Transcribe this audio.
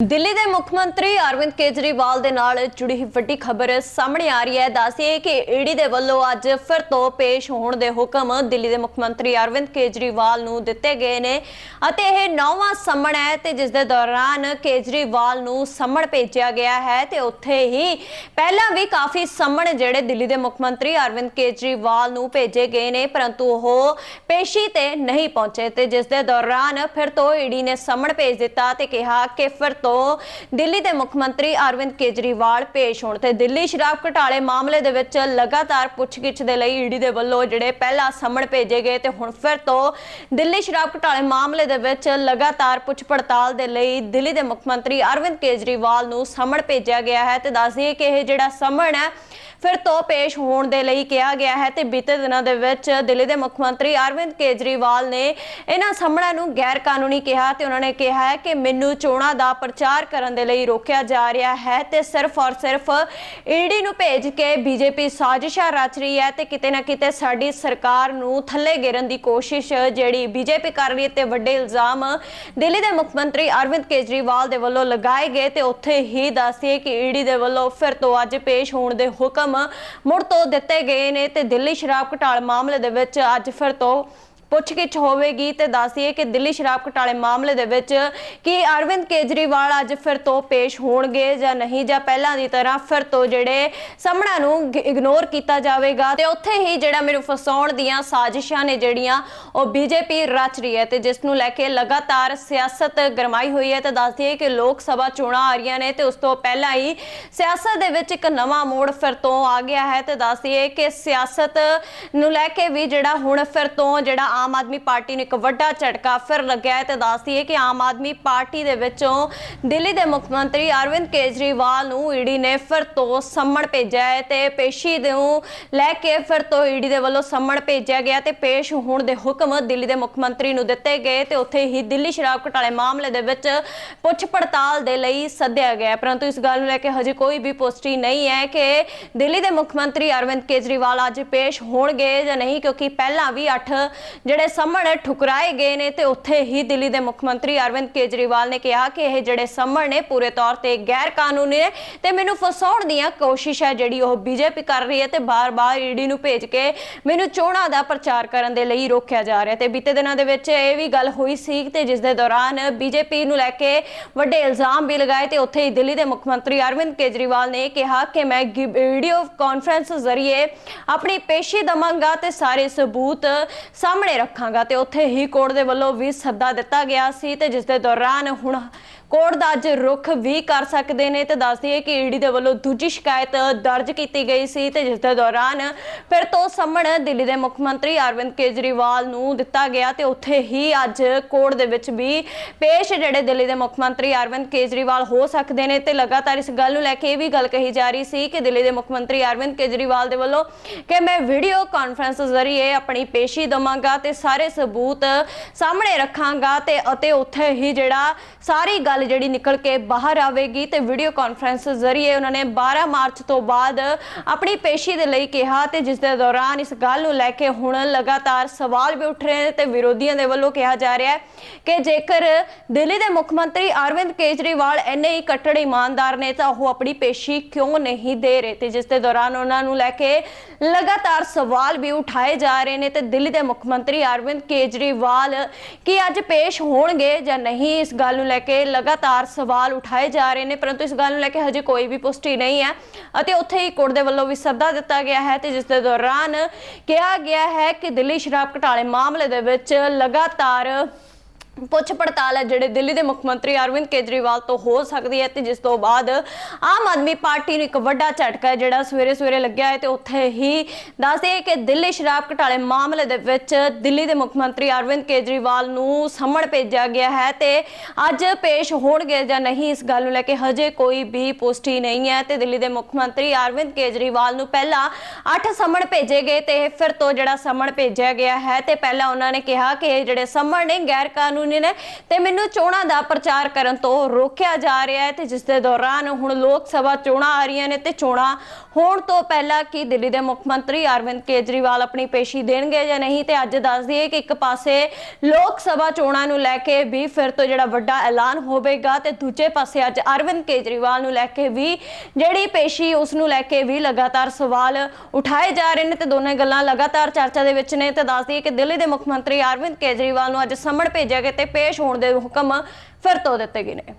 ਦਿੱਲੀ ਦੇ ਮੁੱਖ ਮੰਤਰੀ ਅਰਵਿੰਦ ਕੇਜਰੀਵਾਲ ਦੇ ਨਾਲ ਜੁੜੀ ਵੱਡੀ ਖਬਰ ਸਾਹਮਣੇ ਆ ਰਹੀ ਹੈ। ਦੱਸਿਏ ਕਿ ਈਡੀ ਦੇ ਵੱਲੋਂ ਅੱਜ ਫਿਰ ਤੋਂ ਪੇਸ਼ ਹੋਣ ਦੇ ਹੁਕਮ ਦਿੱਲੀ ਦੇ ਮੁੱਖ ਮੰਤਰੀ ਅਰਵਿੰਦ ਕੇਜਰੀਵਾਲ ਨੂੰ ਦਿੱਤੇ ਗਏ ਨੇ ਅਤੇ ਇਹ ਨੌਵਾਂ ਸੰਮਣ ਹੈ ਤੇ ਜਿਸ ਦੇ ਦੌਰਾਨ ਕੇਜਰੀਵਾਲ ਨੂੰ ਸੰਮਣ ਭੇਜਿਆ ਗਿਆ ਹੈ ਤੇ ਉੱਥੇ ਹੀ ਪਹਿਲਾਂ ਵੀ ਕਾਫੀ ਸਮਣ ਜਿਹੜੇ ਦਿੱਲੀ ਦੇ ਮੁੱਖ ਮੰਤਰੀ ਅਰਵਿੰਦ ਕੇਜਰੀਵਾਲ ਨੂੰ ਭੇਜੇ ਗਏ ਨੇ, ਪਰੰਤੂ ਉਹ ਪੇਸ਼ੀ ਤੇ ਨਹੀਂ ਪਹੁੰਚੇ ਤੇ ਜਿਸ ਦੇ ਦੌਰਾਨ ਫਿਰ ਤੋਂ ਈਡੀ ਨੇ ਸਮਣ ਭੇਜ ਦਿੱਤਾ ਤੇ ਕਿਹਾ ਕਿ ਫਿਰ ਤੋਂ ਦਿੱਲੀ ਦੇ ਮੁੱਖ ਮੰਤਰੀ ਅਰਵਿੰਦ ਕੇਜਰੀਵਾਲ ਪੇਸ਼ ਹੋਣ ਤੇ ਦਿੱਲੀ ਸ਼ਰਾਬ ਘੁਟਾਲੇ ਮਾਮਲੇ ਦੇ ਵਿੱਚ ਲਗਾਤਾਰ ਪੁੱਛਗਿੱਛ ਦੇ ਲਈ ਈਡੀ ਦੇ ਵੱਲੋਂ ਜਿਹੜੇ ਪਹਿਲਾਂ ਸਮਣ ਭੇਜੇ ਗਏ ਤੇ ਹੁਣ ਫਿਰ ਤੋਂ ਦਿੱਲੀ ਸ਼ਰਾਬ ਘਟਾਲੇ ਮਾਮਲੇ ਦੇ ਵਿੱਚ ਲਗਾਤਾਰ ਪੁੱਛ ਪੜਤਾਲ ਦੇ ਲਈ ਦਿੱਲੀ ਦੇ ਮੁੱਖ ਮੰਤਰੀ ਅਰਵਿੰਦ ਕੇਜਰੀਵਾਲ ਨੂੰ ਸਮਣ ਭੇਜਿਆ ਗਿਆ ਹੈ ਤੇ ਦੱਸ ਦਈਏ ਕਿ ਇਹ ਜਿਹੜਾ ਸਮਣ ਹੈ ਫਿਰ ਤੋਂ ਪੇਸ਼ ਹੋਣ ਦੇ ਲਈ ਕਿਹਾ ਗਿਆ ਹੈ ਤੇ ਬੀਤੇ ਦਿਨਾਂ ਦੇ ਵਿੱਚ ਦਿੱਲੀ ਦੇ ਮੁੱਖ ਮੰਤਰੀ ਅਰਵਿੰਦ ਕੇਜਰੀਵਾਲ ਨੇ ਇਹਨਾਂ ਸਾਹਮਣਾ ਨੂੰ ਗੈਰ ਕਾਨੂੰਨੀ ਕਿਹਾ ਤੇ ਉਹਨਾਂ ਨੇ ਕਿਹਾ ਹੈ ਕਿ ਮੈਨੂੰ ਚੋਣਾਂ ਦਾ ਪ੍ਰਚਾਰ ਕਰਨ ਦੇ ਲਈ ਰੋਕਿਆ ਜਾ ਰਿਹਾ ਹੈ ਤੇ ਸਿਰਫ ਔਰ ਸਿਰਫ ਈਡੀ ਨੂੰ ਭੇਜ ਕੇ ਬੀਜੇਪੀ ਸਾਜ਼ਿਸ਼ਾਂ ਰਚ ਰਹੀ ਹੈ ਤੇ ਕਿਤੇ ਨਾ ਕਿਤੇ ਸਾਡੀ ਸਰਕਾਰ ਨੂੰ ਥੱਲੇ ਗਿਰਨ ਦੀ ਕੋਸ਼ਿਸ਼ ਜਿਹੜੀ ਬੀਜੇਪੀ ਕਰ ਰਹੀ ਹੈ ਤੇ ਵੱਡੇ ਇਲਜ਼ਾਮ ਦਿੱਲੀ ਦੇ ਮੁੱਖ ਮੰਤਰੀ ਅਰਵਿੰਦ ਕੇਜਰੀਵਾਲ ਦੇ ਵੱਲੋਂ ਲਗਾਏ ਗਏ ਤੇ ਉੱਥੇ ਹੀ ਦੱਸਿਏ ਕਿ ਈਡੀ ਦੇ ਵੱਲੋਂ ਫਿਰ ਤੋਂ ਅੱਜ ਪੇਸ਼ ਹੋਣ ਦੇ ਹੁਕਮ ਮੁੜ ਤੋਂ ਦਿੱਤੇ ਗਏ ਨੇ ਤੇ ਦਿੱਲੀ ਸ਼ਰਾਬ ਘਟਾਲ ਮਾਮਲੇ ਦੇ ਵਿੱਚ ਅੱਜ ਫਿਰ ਤੋਂ ਪੁੱਛਗਿੱਛ ਹੋਵੇਗੀ ਤੇ ਦੱਸਿਏ ਕਿ ਦਿੱਲੀ ਸ਼ਰਾਬ ਘਟਾਲੇ ਮਾਮਲੇ ਦੇ ਵਿੱਚ ਕੀ ਅਰਵਿੰਦ ਕੇਜਰੀਵਾਲ ਅੱਜ ਫਿਰ ਤੋਂ ਪੇਸ਼ ਹੋਣਗੇ ਜਾਂ ਨਹੀਂ, ਜਾਂ ਪਹਿਲਾਂ ਦੀ ਤਰ੍ਹਾਂ ਫਿਰ ਤੋਂ ਜਿਹੜੇ ਸਾਹਮਣਾ ਨੂੰ ਇਗਨੋਰ ਕੀਤਾ ਜਾਵੇਗਾ। ਤੇ ਉੱਥੇ ਹੀ ਜਿਹੜਾ ਮੈਨੂੰ ਫਸਾਉਣ ਦੀਆਂ ਸਾਜ਼ਿਸ਼ਾਂ ਨੇ ਜਿਹੜੀਆਂ, ਉਹ ਬੀਜੇਪੀ ਰਚ ਰਹੀ ਹੈ ਤੇ ਜਿਸ ਨੂੰ ਲੈ ਕੇ ਲਗਾਤਾਰ ਸਿਆਸਤ ਗਰਮਾਈ ਹੋਈ ਹੈ ਤੇ ਦੱਸ ਦਈਏ ਕਿ ਲੋਕ ਸਭਾ ਚੋਣਾਂ ਆ ਰਹੀਆਂ ਨੇ ਤੇ ਉਸ ਤੋਂ ਪਹਿਲਾਂ ਹੀ ਸਿਆਸਤ ਦੇ ਵਿੱਚ ਇੱਕ ਨਵਾਂ ਮੋੜ ਫਿਰ ਤੋਂ ਆ ਗਿਆ ਹੈ ਤੇ ਦੱਸ ਦਈਏ ਕਿ ਸਿਆਸਤ ਨੂੰ ਲੈ ਕੇ ਵੀ ਜਿਹੜਾ ਹੁਣ ਫਿਰ ਤੋਂ ਜਿਹੜਾ ਆਮ ਆਦਮੀ ਪਾਰਟੀ ਨੂੰ ਇੱਕ ਵੱਡਾ ਝਟਕਾ ਫਿਰ ਲੱਗਿਆ ਤੇ ਦੱਸਦੀ ਹੈ ਕਿ ਆਮ ਆਦਮੀ ਪਾਰਟੀ ਦੇ ਵਿੱਚੋਂ ਦਿੱਲੀ ਦੇ ਮੁੱਖ ਮੰਤਰੀ ਅਰਵਿੰਦ ਕੇਜਰੀਵਾਲ ਨੂੰ ਈਡੀ ਨੇ ਫਿਰ ਤੋਂ ਸੰਮਣ ਭੇਜਿਆ ਹੈ ਤੇ ਪੇਸ਼ੀ ਨੂੰ ਲੈ ਕੇ ਫਿਰ ਤੋਂ ਈਡੀ ਦੇ ਵੱਲੋਂ ਸੰਮਣ ਭੇਜਿਆ ਗਿਆ ਤੇ ਪੇਸ਼ ਹੋਣ ਦੇ ਹੁਕਮ ਦਿੱਲੀ ਦੇ ਮੁੱਖ ਮੰਤਰੀ ਨੂੰ ਦਿੱਤੇ ਗਏ ਤੇ ਉੱਥੇ ਹੀ ਦਿੱਲੀ ਸ਼ਰਾਬ ਘੁਟਾਲੇ ਮਾਮਲੇ ਦੇ ਵਿੱਚ ਪੁੱਛ ਪੜਤਾਲ ਦੇ ਲਈ ਸੱਦਿਆ ਗਿਆ ਪਰੰਤੂ ਇਸ ਗੱਲ ਨੂੰ ਲੈ ਕੇ ਹਜੇ ਕੋਈ ਵੀ ਪੁਸ਼ਟੀ ਨਹੀਂ ਹੈ ਕਿ ਦਿੱਲੀ ਦੇ ਮੁੱਖ ਮੰਤਰੀ ਅਰਵਿੰਦ ਕੇਜਰੀਵਾਲ ਅੱਜ ਪੇਸ਼ ਹੋਣਗੇ ਜਾਂ ਨਹੀਂ, ਕਿਉਂਕਿ ਪਹਿਲਾਂ ਵੀ 8 ਜਿਹੜੇ ਸੰਮਣ ਠੁਕਰਾਏ ਗਏ ਨੇ ਤੇ ਉੱਥੇ ਹੀ ਦਿੱਲੀ ਦੇ ਮੁੱਖ ਮੰਤਰੀ ਅਰਵਿੰਦ ਕੇਜਰੀਵਾਲ ਨੇ ਕਿਹਾ ਕਿ ਇਹ ਜਿਹੜੇ ਸੰਮਣ ਨੇ ਪੂਰੇ ਤੌਰ ਤੇ ਗੈਰ ਕਾਨੂੰਨੀ ਨੇ ਤੇ ਮੈਨੂੰ ਫਸਾਉਣ ਦੀਆਂ ਕੋਸ਼ਿਸ਼ ਹੈ ਜਿਹੜੀ ਉਹ ਬੀਜੇਪੀ ਕਰ ਰਹੀ ਹੈ ਤੇ ਬਾਰ-ਬਾਰ ਈਡੀ ਨੂੰ ਭੇਜ ਕੇ ਮੈਨੂੰ ਚੋਣਾਂ ਦਾ ਪ੍ਰਚਾਰ ਕਰਨ ਦੇ ਲਈ ਰੋਕਿਆ ਜਾ ਰਿਹਾ ਤੇ ਬੀਤੇ ਦਿਨਾਂ ਦੇ ਵਿੱਚ ਇਹ ਵੀ ਗੱਲ ਹੋਈ ਸੀ ਤੇ ਜਿਸ ਦੇ ਦੌਰਾਨ ਬੀਜੇਪੀ ਨੂੰ ਲੈ ਕੇ ਵੱਡੇ ਇਲਜ਼ਾਮ ਵੀ ਲਗਾਏ ਤੇ ਉੱਥੇ ਹੀ ਦਿੱਲੀ ਦੇ ਮੁੱਖ ਮੰਤਰੀ ਅਰਵਿੰਦ ਕੇਜਰੀਵਾਲ ਨੇ ਕਿਹਾ ਕਿ ਮੈਂ ਵੀਡੀਓ ਕਾਨਫਰੰਸ ਜ਼ਰੀਏ ਆਪਣੀ ਪੇਸ਼ੀ ਦਵਾਂਗਾ ਤੇ ਸਾਰੇ ਸਬੂਤ ਸਾਹਮਣੇ ਰੱਖਾਂਗਾ ਤੇ ਉੱਥੇ ਹੀ ਕੋਰਟ ਦੇ ਵੱਲੋਂ ਵੀ ਸੱਦਾ ਦਿੱਤਾ ਗਿਆ ਸੀ ਤੇ ਜਿਸ ਦੇ ਦੌਰਾਨ ਹੁਣ ਕੋਰਟ ਦਾ ਅੱਜ ਰੁਖ ਵੀ ਕਰ ਸਕਦੇ ਨੇ ਤੇ ਦੱਸ ਦਈਏ ਕਿ ਈਡੀ ਦੇ ਵੱਲੋਂ ਦੂਜੀ ਸ਼ਿਕਾਇਤ ਦਰਜ ਕੀਤੀ ਗਈ ਸੀ ਤੇ ਜਿਸ ਦੇ ਦੌਰਾਨ ਫਿਰ ਤੋਂ ਸੰਮਣ ਦਿੱਲੀ ਦੇ ਮੁੱਖ ਮੰਤਰੀ ਅਰਵਿੰਦ ਕੇਜਰੀਵਾਲ ਨੂੰ ਦਿੱਤਾ ਗਿਆ ਤੇ ਉੱਥੇ ਹੀ ਅੱਜ ਕੋਰਟ ਦੇ ਵਿੱਚ ਵੀ ਪੇਸ਼ ਜਿਹੜੇ ਦਿੱਲੀ ਦੇ ਮੁੱਖ ਮੰਤਰੀ ਅਰਵਿੰਦ ਕੇਜਰੀਵਾਲ ਹੋ ਸਕਦੇ ਨੇ ਤੇ ਲਗਾਤਾਰ ਇਸ ਗੱਲ ਨੂੰ ਲੈ ਕੇ ਇਹ ਵੀ ਗੱਲ ਕਹੀ ਜਾ ਰਹੀ ਸੀ ਕਿ ਦਿੱਲੀ ਦੇ ਮੁੱਖ ਮੰਤਰੀ ਅਰਵਿੰਦ ਕੇਜਰੀਵਾਲ ਦੇ ਵੱਲੋਂ ਕਿ ਮੈਂ ਵੀਡੀਓ ਕਾਨਫਰੰਸ ਜ਼ਰੀਏ ਆਪਣੀ ਪੇਸ਼ੀ ਦਵਾਂਗਾ ਤੇ ਸਾਰੇ ਸਬੂਤ ਸਾਹਮਣੇ ਰੱਖਾਂਗਾ ਤੇ ਅਤੇ ਉੱਥੇ ਹੀ ਜਿਹੜਾ ਸਾਰੀ ਗੱਲ ਜਿਹੜੀ ਨਿਕਲ ਕੇ ਬਾਹਰ ਆਵੇਗੀ ਤੇ ਵੀਡੀਓ ਕਾਨਫਰੰਸ ਜ਼ਰੀਏ ਉਹਨਾਂ ਨੇ 12 ਮਾਰਚ ਤੋਂ ਬਾਅਦ ਆਪਣੀ ਪੇਸ਼ੀ ਦੇ ਲਈ ਕਿਹਾ ਤੇ ਜਿਸ ਦੇ ਦੌਰਾਨ ਇਸ ਗੱਲ ਨੂੰ ਲੈ ਕੇ ਹੁਣ ਲਗਾਤਾਰ ਸਵਾਲ ਵੀ ਉੱਠ ਰਹੇ ਨੇ ਤੇ ਵਿਰੋਧੀਆਂ ਦੇ ਵੱਲੋਂ ਕਿਹਾ ਜਾ ਰਿਹਾ ਹੈ ਕਿ ਜੇਕਰ ਦਿੱਲੀ ਦੇ ਮੁੱਖ ਮੰਤਰੀ ਅਰਵਿੰਦ ਕੇਜਰੀਵਾਲ ਇੰਨੇ ਹੀ ਕੱਟੜ ਇਮਾਨਦਾਰ ਨੇ ਤਾਂ ਉਹ ਆਪਣੀ ਪੇਸ਼ੀ ਕਿਉਂ ਨਹੀਂ ਦੇ ਰਹੇ? ਤੇ ਜਿਸ ਦੇ ਦੌਰਾਨ ਉਹਨਾਂ ਨੂੰ ਲੈ ਕੇ ਲਗਾਤਾਰ ਸਵਾਲ ਵੀ ਉਠਾਏ ਜਾ ਰਹੇ ਨੇ ਤੇ ਦਿੱਲੀ ਦੇ ਮੁੱਖ ਮੰਤਰੀ ਅਰਵਿੰਦ ਕੇਜਰੀਵਾਲ ਕੀ ਅੱਜ ਪੇਸ਼ ਹੋਣਗੇ ਜਾਂ ਨਹੀਂ ਇਸ ਗੱਲ ਨੂੰ ਲੈ ਕੇ ਲਗਾਤਾਰ ਸਵਾਲ ਉਠਾਏ ਜਾ ਰਹੇ ਨੇ, ਪਰੰਤੂ ਇਸ ਗੱਲ ਨੂੰ ਲੈ ਕੇ ਹਜੇ ਕੋਈ ਵੀ ਪੁਸ਼ਟੀ ਨਹੀਂ ਹੈ ਅਤੇ ਉੱਥੇ ਹੀ ਕੋਰਟ ਦੇ ਵੱਲੋਂ ਵੀ ਸੱਦਾ ਦਿੱਤਾ ਗਿਆ ਹੈ ਤੇ ਜਿਸ ਦੇ ਦੌਰਾਨ ਕਿਹਾ ਗਿਆ ਹੈ ਕਿ ਦਿੱਲੀ ਸ਼ਰਾਬ ਘਟਾਲੇ ਮਾਮਲੇ ਦੇ ਵਿੱਚ ਲਗਾਤਾਰ ਪੁੱਛ ਪੜਤਾਲ ਹੈ ਜਿਹੜੇ ਦਿੱਲੀ ਦੇ ਮੁੱਖ ਮੰਤਰੀ ਅਰਵਿੰਦ ਕੇਜਰੀਵਾਲ ਤੋਂ ਹੋ ਸਕਦੀ ਹੈ ਤੇ ਜਿਸ ਤੋਂ ਬਾਅਦ ਆਮ ਆਦਮੀ ਪਾਰਟੀ ਨੂੰ ਇੱਕ ਵੱਡਾ ਝਟਕਾ ਹੈ ਜਿਹੜਾ ਸਵੇਰੇ ਸਵੇਰੇ ਲੱਗਿਆ ਹੈ ਤੇ ਉੱਥੇ ਹੀ ਦੱਸਦੇ ਕਿ ਦਿੱਲੀ ਸ਼ਰਾਬ ਘਟਾਲੇ ਮਾਮਲੇ ਦੇ ਵਿੱਚ ਦਿੱਲੀ ਦੇ ਮੁੱਖ ਮੰਤਰੀ ਅਰਵਿੰਦ ਕੇਜਰੀਵਾਲ ਨੂੰ ਸਮਣ ਭੇਜਿਆ ਗਿਆ ਹੈ ਤੇ ਅੱਜ ਪੇਸ਼ ਹੋਣਗੇ ਜਾਂ ਨਹੀਂ ਇਸ ਗੱਲ ਨੂੰ ਲੈ ਕੇ ਹਜੇ ਕੋਈ ਵੀ ਪੁਸ਼ਟੀ ਨਹੀਂ ਹੈ ਤੇ ਦਿੱਲੀ ਦੇ ਮੁੱਖ ਮੰਤਰੀ ਅਰਵਿੰਦ ਕੇਜਰੀਵਾਲ ਨੂੰ ਪਹਿਲਾਂ 8 ਸਮਣ ਭੇਜੇ ਗਏ ਤੇ ਫਿਰ ਤੋਂ ਜਿਹੜਾ ਸਮਣ ਭੇਜਿਆ ਗਿਆ ਹੈ ਤੇ ਪਹਿਲਾਂ ਉਹਨਾਂ ਨੇ ਕਿਹਾ ਕਿ ਇਹ ਜਿਹੜੇ ਸਮਣ ਨੇ ਗੈਰ ਕਾਨੂੰਨੀ ਕਾਨੂੰਨੀ ਨੇ ਤੇ ਮੈਨੂੰ ਚੋਣਾਂ ਦਾ ਪ੍ਰਚਾਰ ਕਰਨ ਤੋਂ ਰੋਕਿਆ ਜਾ ਰਿਹਾ ਹੈ ਤੇ ਜਿਸ ਦੇ ਦੌਰਾਨ ਹੁਣ ਲੋਕ ਸਭਾ ਚੋਣਾਂ ਆ ਰਹੀਆਂ ਨੇ ਤੇ ਚੋਣਾਂ ਹੋਣ ਤੋਂ ਪਹਿਲਾਂ ਕੀ ਦਿੱਲੀ ਦੇ ਮੁੱਖ ਮੰਤਰੀ ਅਰਵਿੰਦ ਕੇਜਰੀਵਾਲ ਆਪਣੀ ਪੇਸ਼ੀ ਦੇਣਗੇ ਜਾਂ ਨਹੀਂ ਤੇ ਅੱਜ ਦੱਸ ਦਈਏ ਕਿ ਇੱਕ ਪਾਸੇ ਲੋਕ ਸਭਾ ਚੋਣਾਂ ਨੂੰ ਲੈ ਕੇ ਵੀ ਫਿਰ ਤੋਂ ਜਿਹੜਾ ਵੱਡਾ ਐਲਾਨ ਹੋਵੇਗਾ ਤੇ ਦੂਜੇ ਪਾਸੇ ਅੱਜ ਅਰਵਿੰਦ ਕੇਜਰੀਵਾਲ ਨੂੰ ਲੈ ਕੇ ਵੀ ਜਿਹੜੀ ਪੇਸ਼ੀ ਉਸ ਨੂੰ ਲੈ ਕੇ ਵੀ ਲਗਾਤਾਰ ਸਵਾਲ ਉਠਾਏ ਜਾ ਰਹੇ ਨੇ ਤੇ ਦੋਨੇ ਗੱਲਾਂ ਲਗਾਤਾਰ ਚਰਚਾ ਦੇ ਵਿੱਚ ਨੇ ਤੇ ਦੱਸ ਦਈਏ ਕਿ ਦਿੱਲੀ ਦੇ ਮੁੱਖ ਮੰਤਰੀ ਅਰਵਿੰਦ ਕੇਜਰੀਵਾਲ ਨੂੰ ਅੱਜ ਸਮਣ ਭੇਜਿਆ ਗਿਆ ਤੇ ਪੇਸ਼ ਹੋਣ ਦੇ ਹੁਕਮ ਫਿਰ ਤੋਂ ਦਿੱਤੇ ਗਏ ਨੇ।